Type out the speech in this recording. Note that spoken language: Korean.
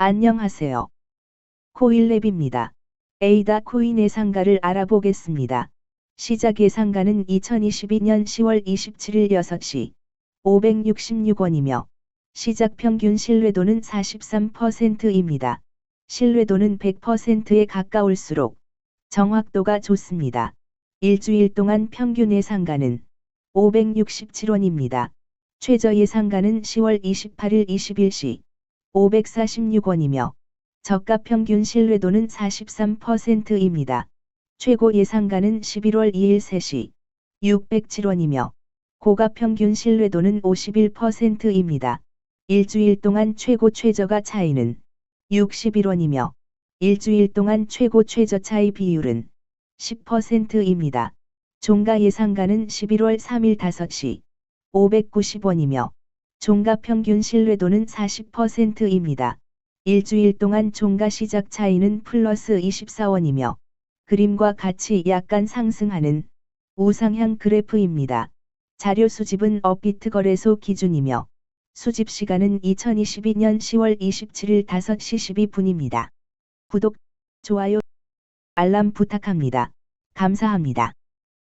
안녕하세요. 코일랩입니다. 에이다 코인의 상가를 알아보겠습니다. 시작 예상가는 2022년 10월 27일 6시 566원이며 시작 평균 신뢰도는 43%입니다. 신뢰도는 100%에 가까울수록 정확도가 좋습니다. 일주일 동안 평균 예상가는 567원입니다. 최저 예상가는 10월 28일 21시 546원이며 저가 평균 신뢰도는 43%입니다. 최고 예상가는 11월 2일 3시 607원이며 고가 평균 신뢰도는 51%입니다. 일주일 동안 최고 최저가 차이는 61원이며 일주일 동안 최고 최저 차이 비율은 10%입니다. 종가 예상가는 11월 3일 5시 590원이며 종가 평균 신뢰도는 40%입니다. 일주일 동안 종가 시작 차이는 플러스 24원이며 그림과 같이 약간 상승하는 우상향 그래프입니다. 자료 수집은 업비트 거래소 기준이며 수집 시간은 2022년 10월 27일 5시 12분입니다. 구독, 좋아요, 알람 부탁합니다. 감사합니다.